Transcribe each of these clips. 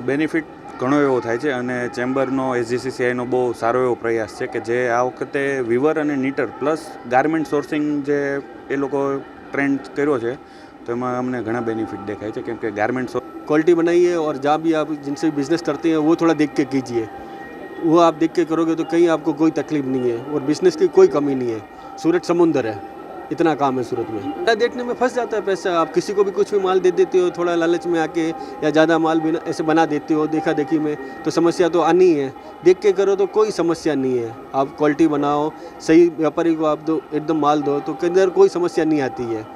Benefit ઘણો એવો થાય છે અને ચેમ્બરનો એસજીસીસીઆઈનો બહુ સારો એવો પ્રયાસ છે કે જે આ વખતે વિવર અને નીટર પ્લસ ગાર્મેન્ટ સોર્સિંગ જે એ લોકો ટ્રેન્ડ કર્યો છે તો એમાં અમને ઘણા બેનિફિટ દેખાય છે કેમ કે ગાર્મેન્ટ क्वालिटी बनाइए और जहाँ भी आप जिनसे भी बिजनेस करते हैं वो थोड़ा देख के कीजिए वो आप देख के करोगे तो कहीं आपको कोई तकलीफ नहीं है और बिजनेस की कोई कमी नहीं है सूरत समुंदर है इतना काम है सूरत में। देखने में फंस जाता है पैसा। आप किसी को भी कुछ भी माल दे देते हो, थोड़ा लालच में आके या ज़्यादा माल बिना, ऐसे बना देते हो देखा देखी में तो समस्या तो आनी ही देख के करो तो कोई समस्या नहीं है। आप क्वालिटी बनाओ, सही व्यापारी को आप दो, एकदम माल दो तो अंदर कोई समस्या नहीं आती है।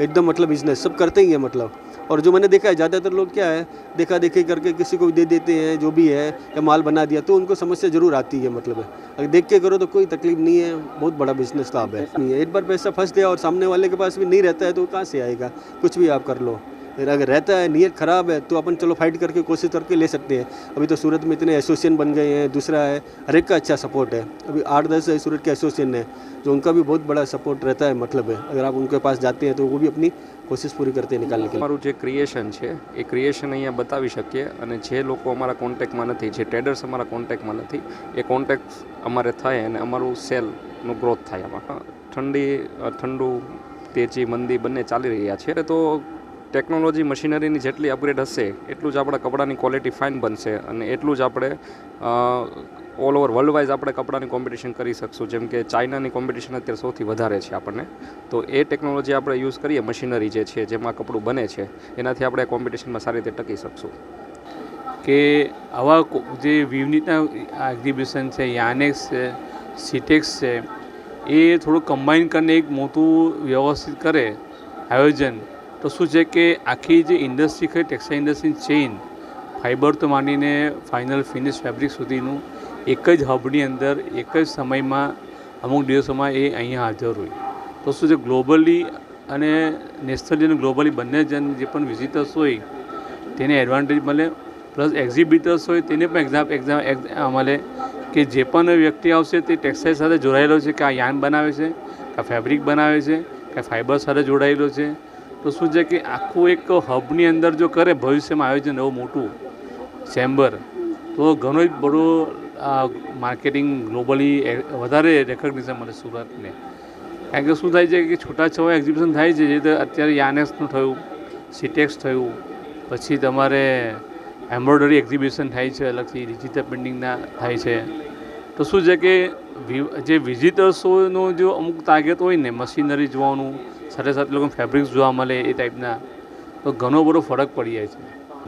एकदम मतलब बिज़नेस सब करते ही है मतलब। और जो मैंने देखा है, ज़्यादातर लोग क्या है देखा देखी करके किसी को दे देते हैं, जो भी है, या माल बना दिया तो उनको समस्या ज़रूर आती है मतलब है। अगर देख के करो तो कोई तकलीफ़ नहीं है, बहुत बड़ा बिज़नेस लाभ है। नहीं है। एक बार पैसा फंस गया और सामने वाले के पास भी नहीं रहता है तो कहाँ से आएगा? कुछ भी आप कर लो। अगर रहता है, नीयत ख़राब है तो अपन चलो फाइट करके कोशिश करके ले सकते हैं। अभी तो सूरत में इतने एसोसिएशन बन गए हैं, दूसरा है, हर एक का अच्छा सपोर्ट है। अभी आठ दस सूरत के एसोसिएशन है, जो उनका भी बहुत बड़ा सपोर्ट रहता है मतलब है। अगर आप उनके पास जाते हैं तो वो भी अपनी કોશિશ પૂરી કરતી નિકાલ નીકળે અમારું જે ક્રિએશન છે, એ ક્રિએશન અહીંયા બતાવી શકીએ અને જે લોકો અમારા કોન્ટેક્ટમાં નથી, જે ટ્રેડર્સ અમારા કોન્ટેક્ટમાં નથી, એ કોન્ટેક્ટ અમારે થાય અને અમારું સેલનું ગ્રોથ થાય આમાં. ઠંડી ઠંડુ, તેજી, મંદી બંને ચાલી રહ્યા છે. તો ટેકનોલોજી મશીનરીની જેટલી અપગ્રેડ હશે, એટલું જ આપણા કપડાની ક્વોલિટી ફાઇન બનશે અને એટલું જ આપણે ઓલ ઓવર વર્લ્ડ આપણે કપડાની કોમ્પિટિશન કરી શકશું. જેમ કે ચાઇનાની કોમ્પિટિશન અત્યારે સૌથી વધારે છે આપણને. તો એ ટેકનોલોજી આપણે યુઝ કરીએ મશીનરી જે છે, જેમાં કપડું બને છે, એનાથી આપણે કોમ્પિટિશનમાં સારી રીતે ટકી શકશું. કે આવા જે વિવિધના એક્ઝિબિશન છે યાનેક્સ છે સિટેક્સ છે, એ થોડું કમ્બાઈન કરીને એક મોટું વ્યવસ્થિત કરે, આયોજન. તો શું છે કે આખી જે ઇન્ડસ્ટ્રી ખરી ટેક્સટાઇલ ઇન્ડસ્ટ્રી ચેઇન ફાઇબર તો માંડીને ફાઇનલ ફિનિશ ફેબ્રિક સુધીનું એક જ હબની અંદર, એક જ સમયમાં, અમુક દિવસોમાં એ અહીંયા હાજર હોય. તો શું છે ગ્લોબલી અને નેશનલી અને ગ્લોબલી બંને જન જે પણ વિઝિટર્સ હોય, તેને એડવાન્ટેજ મળે. પ્લસ એક્ઝિબિટર્સ હોય, તેને પણ એક્ઝામ એક્ઝામ મળે કે જે પણ વ્યક્તિ આવશે તે ટેક્સટાઇલ સાથે જોડાયેલો છે, કે આ યાન બનાવે છે, કે ફેબ્રિક બનાવે છે, કે ફાઇબર સાથે જોડાયેલો છે. તો શું છે કે આખું એક હબની અંદર જો કરે, ભવિષ્યમાં આયોજન એવું મોટું ચેમ્બર તો ઘણો જ બડો માર્કેટિંગ ગ્લોબલી વધારે રેકગ્નિશન મળે સુરતને. કારણ કે શું થાય છે કે છૂટાછવાયા એક્ઝિબિશન થાય છે, જે અત્યારે યાનેક્સનું થયું, સિટેક્સ થયું, પછી તમારે એમ્બ્રોઇડરી એક્ઝિબિશન થાય છે, અલગથી ડિજિટલ પ્રિન્ટિંગના થાય છે. તો શું છે કે જે વિઝિટર્સોનો જો અમુક ટાર્ગેટ હોય ને, મશીનરી જોવાનું, સાથે સાથે લોકોને ફેબ્રિક્સ જોવા મળે એ ટાઈપના તો ઘણો બધો ફરક પડી જાય છે.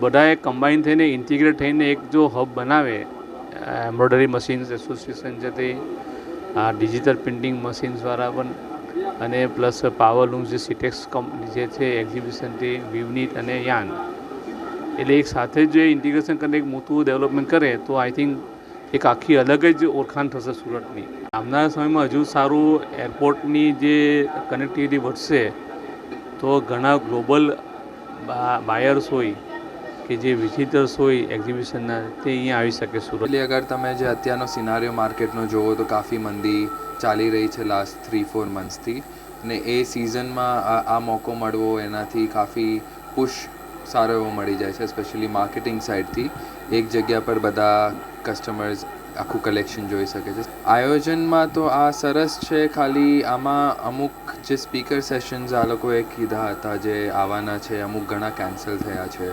બધાએ કમ્બાઈન થઈને ઇન્ટિગ્રેટ થઈને એક જો હબ બનાવે એમ્બ્રોઇડરી મશીન્સ, એસોસિએશન છે તે, આ ડિજિટલ પ્રિન્ટિંગ મશીન્સ દ્વારા પણ અને પ્લસ પાવરલૂમ જે સિટેક્સ કંપની જે છે એક્ઝિબિશન તે વિવનીટ અને યાન. એટલે એક સાથે જ ઇન્ટિગ્રેશન કરીને એક મોટું ડેવલપમેન્ટ કરે, તો આઈ થિંક એક આખી અલગ જ ઓળખાણ થશે સુરતની. આવનારા સમયમાં હજુ સારું એરપોર્ટની જે કનેક્ટિવિટી વધશે, તો ઘણા ગ્લોબલ બાયર્સ હોય કે જે વિઝિટર્સ હોય એક્ઝિબિશનના તે અહીંયા આવી શકે સુરત. એટલે અગર તમે જે અત્યારનો સિનારીઓ માર્કેટનો જોવો તો કાફી મંદી ચાલી રહી છે લાસ્ટ થ્રી ફોર મંથ્સથી ને એ સિઝનમાં આ મોકો મળવો એનાથી કાફી પુશ સારો એવો મળી જાય છે સ્પેશિયલી માર્કેટિંગ સાઇડથી એક જગ્યા પર બધા કસ્ટમર્સ આખું કલેક્શન જોઈ શકે છે. આયોજનમાં તો આ સરસ છે, ખાલી આમાં અમુક જે સ્પીકર સેશન્સ આ લોકોએ કીધા હતા, જે આવવાના છે, અમુક ઘણા કેન્સલ થયા છે.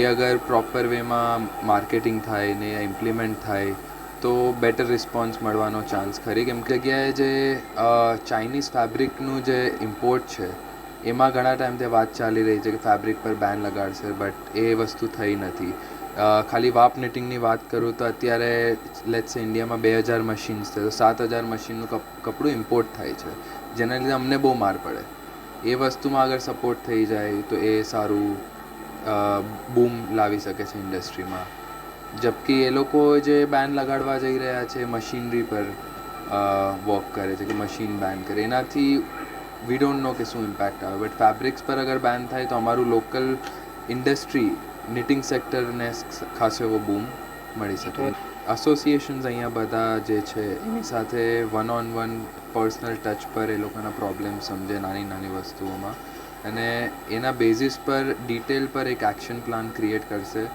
એ અગર પ્રોપર વેમાં માર્કેટિંગ થાય ને ઇમ્પ્લિમેન્ટ થાય, તો બેટર રિસ્પોન્સ મળવાનો ચાન્સ ખરી. કેમ કે જગ્યાએ જે ચાઇનીઝ ફેબ્રિકનું જે ઇમ્પોર્ટ છે, એમાં ઘણા ટાઈમથી વાત ચાલી રહી છે કે ફેબ્રિક પર બેન લગાડશે બટ એ વસ્તુ થઈ નથી. ખાલી વાપ નિટિંગની વાત કરું તો અત્યારે લેટ્સ ઇન્ડિયામાં બે હજાર મશીન્સ છે, તો સાત હજાર મશીનનું કપડું ઇમ્પોર્ટ થાય છે, જેના લીધે અમને બહુ માર પડે. એ વસ્તુમાં અગર સપોર્ટ થઈ જાય તો એ સારું બૂમ લાવી શકે છે ઇન્ડસ્ટ્રીમાં. જબકી એ લોકો જે બેન લગાડવા જઈ રહ્યા છે મશીનરી પર વોક કરે છે કે મશીન બેન કરે. એનાથી વી ડોન્ટ નો કે શું ઇમ્પેક્ટ આવે. બટ ફેબ્રિક્સ પર અગર બેન થાય તો અમારું લોકલ ઇન્ડસ્ટ્રી નિટિંગ સેક્ટરને ખાસો એવો બૂમ મળી શકે. એસોસિએશન્સ અહીંયા બધા જે છે એની સાથે one on one personal touch પર એ લોકોના પ્રોબ્લેમ સમજે નાની નાની વસ્તુઓમાં. અને એના બેઝિસ પર ડિટેલ પર એક એક્શન પ્લાન ક્રિએટ કરશે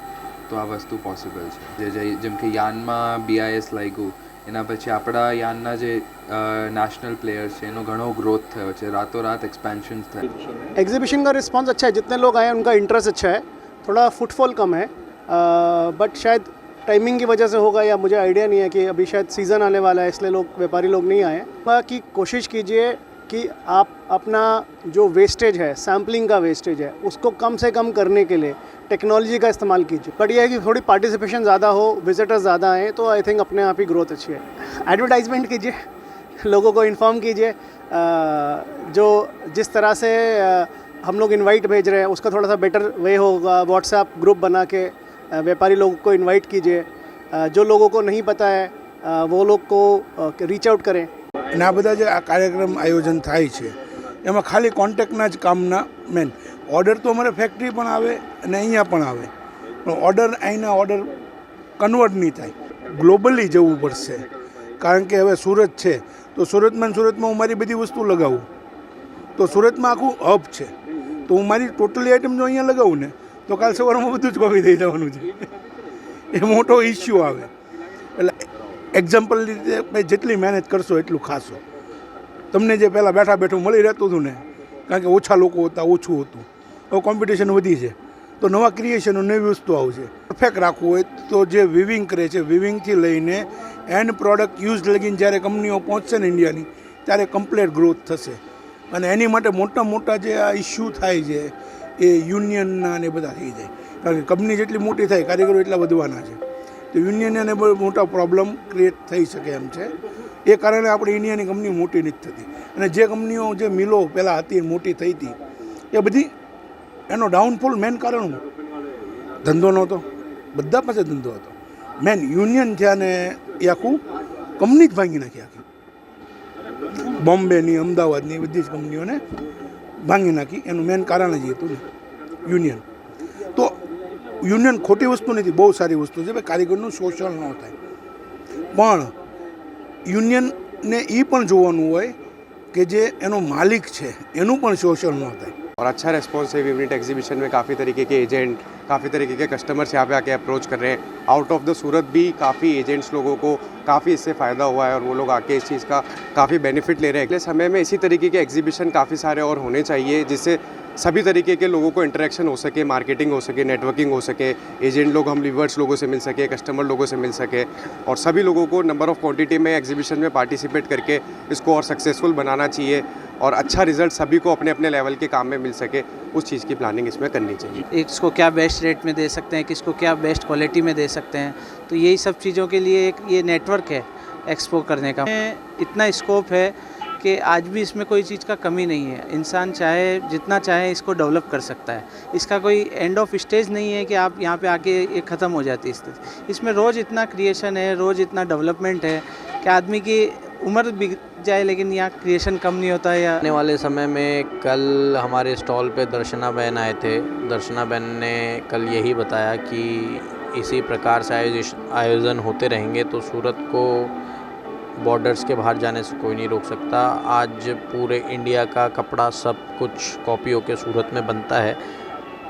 તો આ વસ્તુ પોસિબલ છે જે જે જેમ કે યાનમાં બીઆઈએસ લાગ્યું એના પછી આપણા યાનના જે નેશનલ પ્લેયર્સ છે એનો ઘણો ગ્રોથ થયો છે રાતોરાત એક્સપેન્શન થયા एग्जीबिशन का रिस्पांस अच्छा है जितने लोग आए हैं उनका इंटरेस्ट अच्छा है थोड़ा फुटफॉल कम है बट शायद टाइमिंग की वजह से होगा या मुझे आइडिया नहीं है कि अभी शायद सीज़न आने वाला है इसलिए लोग व्यापारी लोग नहीं आए हैं कि कोशिश कीजिए कि आप अपना जो वेस्टेज है सैम्पलिंग का वेस्टेज है, उसको कम से कम करने के लिए टेक्नोलॉजी का इस्तेमाल कीजिए। बट यह है कि थोड़ी पार्टिसिपेशन ज़्यादा हो विजिटर्स ज़्यादा आए तो आई थिंक अपने आप ही ग्रोथ अच्छी है। एडवर्टाइजमेंट कीजिए, लोगों को इन्फॉर्म कीजिए जो जिस तरह से हम लोग इनवाइट भेज रहे हैं, उसका थोड़ा सा बेटर वे होगा। व्हाट्सएप ग्रुप बना के व्यापारी लोगों को इनवाइट कीजिए। जो लोगों को नहीं पता है वो लोग को रीच आउट करें। અને આ બધા જે આ કાર્યક્રમ આયોજન થાય છે, એમાં ખાલી કોન્ટેક્ટના જ કામના મેન ઓર્ડર તો અમારે ફેક્ટરી પણ આવે અને અહીંયા પણ આવે. પણ ઓર્ડર અહીંના ઓર્ડર કન્વર્ટ નહીં થાય. ગ્લોબલી જવું પડશે. કારણ કે હવે સુરત છે. તો સુરતમાં સુરતમાં હું મારી બધી વસ્તુ લગાવું. તો સુરતમાં આખું હબ છે. તો હું મારી ટોટલી આઈટમ જો અહીંયા લગાવું ને, તો કાલ સવારમાં બધું જ કોપી થઈ જવાનું છે. એ મોટો ઇસ્યુ આવે. એક્ઝામ્પલ રીતે ભાઈ જેટલી મહેનત કરશો એટલું ખાશો. તમને જે પહેલાં બેઠા બેઠું મળી રહેતું હતું ને, કારણ કે ઓછા લોકો હતા, ઓછું હતું. હવે કોમ્પિટિશન વધી છે. તો નવા ક્રિએશનો નવી વસ્તુ આવશે. પરફેક્ટ રાખવું હોય તો જે વિવિંગ કરે છે વિવિંગથી લઈને એન્ડ પ્રોડક્ટ યુઝ લગીને જ્યારે કંપનીઓ પહોંચશે ને ઇન્ડિયાની ત્યારે કમ્પ્લેટ ગ્રોથ થશે. અને એની માટે મોટા મોટા જે આ ઇસ્યુ થાય છે, એ યુનિયનના ને બધા થઈ જાય. કારણ કે કંપની જેટલી મોટી થાય, કારીગરો એટલા વધવાના છે. તો યુનિયનને બહુ મોટા પ્રોબ્લેમ ક્રિએટ થઈ શકે એમ છે. એ કારણે આપણે ઇન્ડિયાની કંપની મોટી નથી થતી. અને જે કંપનીઓ જે મિલો પહેલાં હતી, મોટી થઈ હતી, એ બધી એનો ડાઉનફોલ મેન કારણ ધંધો નહોતો. બધા પાસે ધંધો હતો. મેન યુનિયન થયા ને એ આખું કંપની જ ભાંગી નાખી આખી. બોમ્બેની, અમદાવાદની બધી જ કંપનીઓને ભાંગી નાખી. એનું મેન કારણ જ હતું યુનિયન. યુનિયન ખોટી વસ્તુ નથી બહુ સારી વસ્તુ છે ભાઈ કારીગરનું શોષણ ન થાય પણ યુનિયનને એ પણ જોવાનું હોય કે જે એનો માલિક છે એનું પણ શોષણ ન થાય और अच्छा रिस्पॉन्स है विवनिट एग्जीबिशन में काफ़ी तरीके के एजेंट काफ़ी तरीके के कस्टमर्स यहाँ पे आके अप्रोच कर रहे हैं आउट ऑफ द सूरत भी काफ़ी एजेंट्स लोगों को काफ़ी इससे फ़ायदा हुआ है और वो लोग आके इस चीज़ का काफ़ी बेनिफिट ले रहे हैं अगले समय में इसी तरीके के एग्जीबिशन काफ़ी सारे और होने चाहिए जिससे सभी तरीके के लोगों को इंटरेक्शन हो सके मार्केटिंग हो सके नेटवर्किंग हो सके एजेंट लोग, हम लीवर्स लोगों से मिल सके कस्टमर लोगों से मिल सके और सभी लोगों को नंबर ऑफ़ क्वांटिटी में एग्जीबिशन में पार्टिसिपेट करके इसको और सक्सेसफुल बनाना चाहिए और अच्छा रिज़ल्ट सभी को अपने अपने लेवल के काम में मिल सके, उस चीज़ की प्लानिंग इसमें करनी चाहिए। इसको क्या बेस्ट रेट में दे सकते हैं, किसको क्या बेस्ट क्वालिटी में दे सकते हैं तो यही सब चीज़ों के लिए एक ये नेटवर्क है एक्सपो करने का। इतना स्कोप है कि आज भी इसमें कोई चीज़ का कमी नहीं है। इंसान चाहे, जितना चाहे इसको डेवलप कर सकता है। इसका कोई एंड ऑफ़ स्टेज नहीं है कि आप यहाँ पे आके ये ख़त्म हो जाती है स्थिति। इसमें रोज़ इतना क्रिएशन है, रोज़ इतना डेवलपमेंट है कि आदमी की उम्र बीत जाए लेकिन यहाँ क्रिएशन कम नहीं होता है या आने वाले समय में कल हमारे स्टॉल पे दर्शना बहन आए थे। दर्शना बहन ने कल यही बताया कि इसी प्रकार से आयोजन होते रहेंगे तो सूरत को बॉर्डर्स के बाहर जाने से कोई नहीं रोक सकता। आज पूरे इंडिया का कपड़ा सब कुछ कॉपी होकर सूरत में बनता है।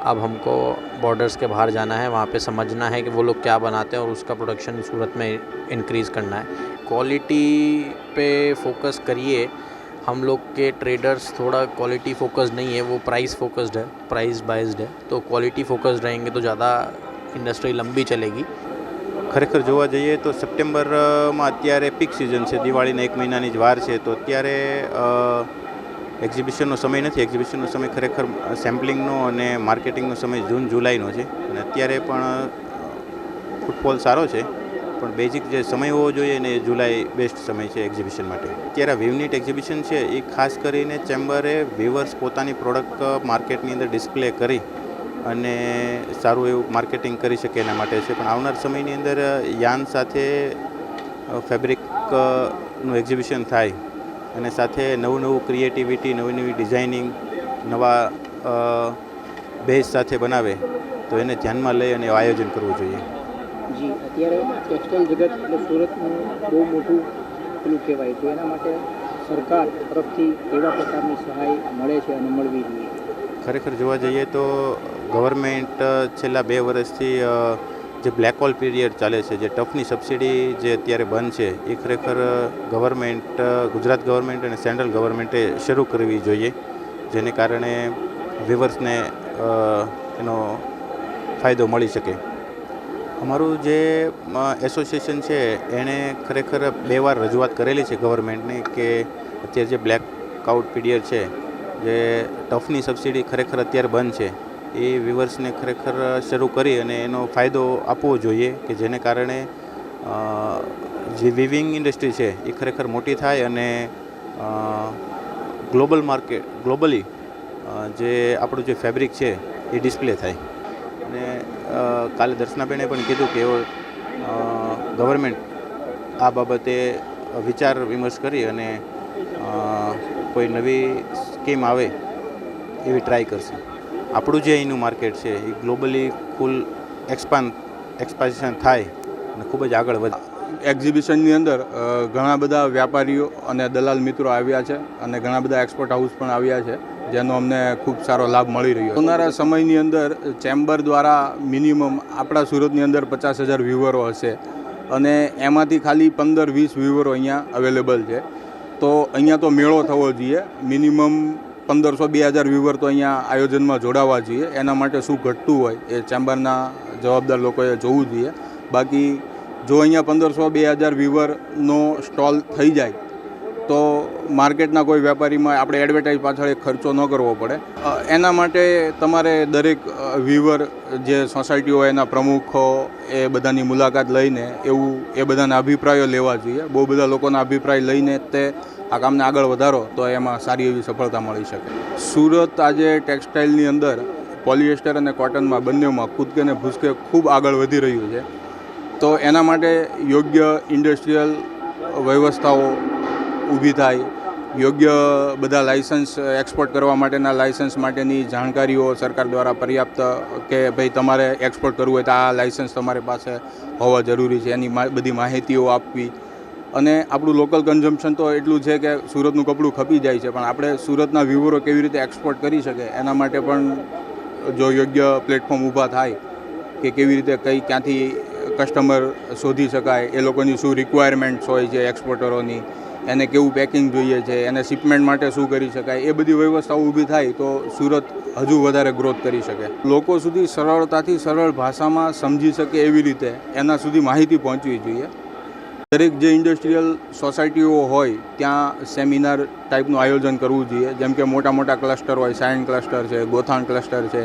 अब हमको बॉर्डर्स के बाहर जाना है, वहाँ पे समझना है कि वो लोग क्या बनाते हैं और उसका प्रोडक्शन सूरत में इंक्रीज़ करना है। क्वालिटी पे फोकस करिए। हम लोग के ट्रेडर्स थोड़ा क्वालिटी फोकस्ड नहीं है, वो प्राइस फोकस्ड है प्राइस बाइज्ड है। तो क्वालिटी फोकस्ड रहेंगे तो ज़्यादा इंडस्ट्री लंबी चलेगी। ખરેખર જોવા જઈએ તો સપ્ટેમ્બરમાં અત્યારે પીક સિઝન છે. દિવાળીના એક મહિનાની જ વાર છે. તો અત્યારે એક્ઝિબિશનનો સમય નથી. એક્ઝિબિશનનો સમય ખરેખર સેમ્પલિંગનો અને માર્કેટિંગનો સમય જૂન, જુલાઈનો છે. અને અત્યારે પણ ફૂટફોલ સારો છે. પણ બેઝિક જે સમય હોવો જોઈએ ને એ જુલાઈ બેસ્ટ સમય છે એક્ઝિબિશન માટે. અત્યારે વિવનિટ એક્ઝિબિશન છે. એ ખાસ કરીને ચેમ્બરે વિવર્સ પોતાની પ્રોડક્ટ માર્કેટની અંદર ડિસ્પ્લે કરી અને સારું એવું માર્કેટિંગ કરી શકે એના માટે છે. પણ આવનાર સમયની અંદર યાન સાથે ફેબ્રિકનું એક્ઝિબિશન થાય અને સાથે નવું નવું ક્રિએટિવિટી નવી નવી ડિઝાઇનિંગ નવા બેઝ સાથે બનાવે તો એને ધ્યાનમાં લઈ અને આયોજન કરવું જોઈએ. જી અત્યારે ટેક્સટાઇલ જગત એટલે સુરતનું બહુ મોટું પેલું કહેવાય. તો એના માટે સરકાર તરફથી કેવા પ્રકારની સહાય મળે છે અને મળવી જોઈએ? ખરેખર જોવા જઈએ તો ગવર્મેન્ટ છેલ્લા બે વર્ષથી જે બ્લેક હોલ પીરિયડ ચાલે છે, જે ટફની સબસિડી જે અત્યારે બંધ છે, એ ખરેખર ગવર્મેન્ટ ગુજરાત ગવર્મેન્ટ અને સેન્ટ્રલ ગવર્મેન્ટે શરૂ કરવી જોઈએ, જેને કારણે વિવર્સને એનો ફાયદો મળી શકે. અમારું જે એસોસિએશન છે, એણે ખરેખર બે વાર રજૂઆત કરેલી છે ગવર્મેન્ટને કે અત્યારે જે બ્લેક આઉટ પીરિયડ છે, જે ટફની સબસિડી ખરેખર અત્યારે બંધ છે. એ વિવર્સને ખરેખર શરૂ કરી અને એનો ફાયદો આપવો જોઈએ કે જેને કારણે જે વિવિંગ ઇન્ડસ્ટ્રી છે એ ખરેખર મોટી થાય અને ગ્લોબલ માર્કેટ ગ્લોબલી જે આપણું જે ફેબ્રિક છે એ ડિસ્પ્લે થાય. અને કાલે દર્શનાબેને પણ કીધું કે ગવર્મેન્ટ આ બાબતે વિચાર વિમર્શ કરી અને કોઈ નવી સ્કીમ આવે એવી ટ્રાય કરશે. આપણું જે અહીંનું માર્કેટ છે, એ ગ્લોબલી ફૂલ એક્સપાન્ડ એક્સપાન્શન થાય અને ખૂબ જ આગળ વધે. એક્ઝિબિશનની અંદર ઘણા બધા વ્યાપારીઓ અને દલાલ મિત્રો આવ્યા છે અને ઘણા બધા એક્સપોર્ટ હાઉસ પણ આવ્યા છે, જેનો અમને ખૂબ સારો લાભ મળી રહ્યો આવનારા સમયની અંદર ચેમ્બર દ્વારા મિનિમમ આપણા સુરતની અંદર પચાસ હજાર વ્યુવરો હશે અને એમાંથી ખાલી પંદર વીસ વ્યુવરો અહીંયા અવેલેબલ છે. તો અહીંયા તો મેળો થવો જોઈએ. મિનિમમ પંદરસો બે હજાર વ્યુવર તો અહીંયા આયોજનમાં જોડાવા જોઈએ. એના માટે શું ઘટતું હોય એ ચેમ્બરના જવાબદાર લોકોએ જોવું જોઈએ. બાકી જો અહીંયા પંદરસો બે હજાર વ્યુવરનો સ્ટોલ થઈ જાય, તો માર્કેટના કોઈ વેપારીમાં આપણે એડવર્ટાઇઝ પાછળ ખર્ચો ન કરવો પડે. એના માટે તમારે દરેક વ્યુવર જે સોસાયટીઓ હોય, એના પ્રમુખો, એ બધાની મુલાકાત લઈને એવું, એ બધાના અભિપ્રાયો લેવા જોઈએ. બહુ બધા લોકોના અભિપ્રાય લઈને તે આ કામને આગળ વધારો, તો એમાં સારી એવી સફળતા મળી શકે. સુરત આજે ટેક્સટાઇલની અંદર પોલિએસ્ટર અને કોટનમાં બંનેમાં કૂદકે ને ભૂસકે ખૂબ આગળ વધી રહ્યું છે. તો એના માટે યોગ્ય ઇન્ડસ્ટ્રીયલ વ્યવસ્થાઓ ઊભી થાય, યોગ્ય બધા લાઇસન્સ એક્સપોર્ટ કરવા માટેના લાઇસન્સ માટેની જાણકારીઓ સરકાર દ્વારા પર્યાપ્ત કે ભાઈ તમારે એક્સપોર્ટ કરવું હોય તો આ લાઇસન્સ તમારી પાસે હોવા જરૂરી છે. એની બધી માહિતીઓ આપવી અને આપણું લોકલ કન્ઝમ્પશન તો એટલું છે કે સુરતનું કપડું ખપી જાય છે, પણ આપણે સુરતના વ્યુઅરો કેવી રીતે એક્સપોર્ટ કરી શકે, એના માટે પણ જો યોગ્ય પ્લેટફોર્મ ઊભા થાય કે કેવી રીતે કઈ ક્યાંથી કસ્ટમર શોધી શકાય, એ લોકોની શું રિક્વાયરમેન્ટ્સ હોય છે એક્સપોર્ટરોની એને કેવું પેકિંગ જોઈએ છે, એને શિપમેન્ટ માટે શું કરી શકાય, એ બધી વ્યવસ્થાઓ ઊભી થાય તો સુરત હજુ વધારે ગ્રોથ કરી શકે. લોકો સુધી સરળતાથી સરળ ભાષામાં સમજી શકે એવી રીતે એના સુધી માહિતી પહોંચવી જોઈએ. દરેક જે ઇન્ડસ્ટ્રીયલ સોસાયટીઓ હોય, ત્યાં સેમિનાર ટાઈપનું આયોજન કરવું જોઈએ. જેમ કે મોટા મોટા ક્લસ્ટર હોય, સાયન ક્લસ્ટર છે, ગોથાણ ક્લસ્ટર છે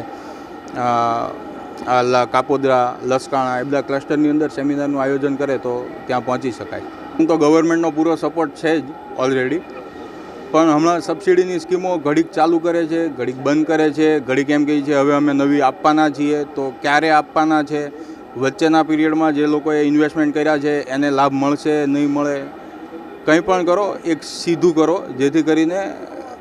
કાપોદરા, લસકાણા, એ બધા ક્લસ્ટરની અંદર સેમિનારનું આયોજન કરે તો ત્યાં પહોંચી શકાય. હું તો ગવર્મેન્ટનો પૂરો સપોર્ટ છે જ ઓલરેડી પણ હમણાં સબસિડીની સ્કીમો ઘડીક ચાલુ કરે છે, ઘડીક બંધ કરે છે, ઘડીક એમ કહે છે, હવે અમે નવી આપવાના છીએ. તો ક્યારે આપવાના છે? વચ્ચેના પીરિયડમાં જે લોકોએ ઇન્વેસ્ટમેન્ટ કર્યા છે, એને લાભ મળશે, નહીં મળે, કંઈ પણ કરો, એક સીધું કરો, જેથી કરીને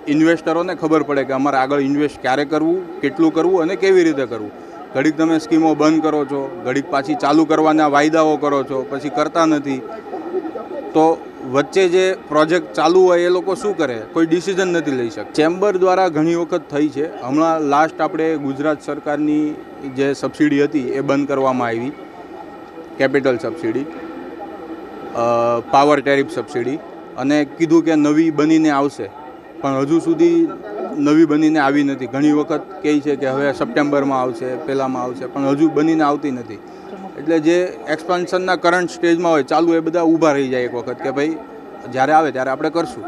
ઇન્વેસ્ટરોને ખબર પડે કે અમારે આગળ ઇન્વેસ્ટ ક્યારે કરવું, કેટલું કરવું અને કેવી રીતે કરવું. ઘડીક તમે સ્કીમો બંધ કરો છો, ઘડીક પાછી ચાલુ કરવાના વાયદાઓ કરો છો, પછી કરતા નથી. તો વચ્ચે જે પ્રોજેક્ટ ચાલુ હોય એ લોકો શું કરે? કોઈ ડિસિઝન નથી લઈ શકતા. ચેમ્બર દ્વારા ઘણી વખત થઈ છે. હમણાં લાસ્ટ આપણે ગુજરાત સરકારની જે સબસિડી હતી એ બંધ કરવામાં આવી. Capital subsidy power tariff subsidy અને કીધું કે નવી બનીને આવશે. પણ હજુ સુધી નવી બનીને આવી નથી. ઘણી વખત કહે છે કે હવે સપ્ટેમ્બરમાં આવશે, પહેલાંમાં આવશે, પણ હજુ બનીને આવતી નથી. એટલે જે એક્સપાન્શનના કરંટ સ્ટેજમાં હોય, ચાલુ એ બધા ઊભા રહી જાય એક વખત કે ભાઈ જ્યારે આવે ત્યારે આપણે કરશું.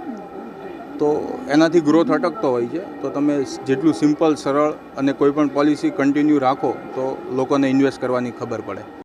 તો એનાથી ગ્રોથ અટકતો હોય છે. તો તમે જેટલું સિમ્પલ સરળ અને કોઈપણ પોલિસી કન્ટિન્યુ રાખો, તો લોકોને ઇન્વેસ્ટ કરવાની ખબર પડે.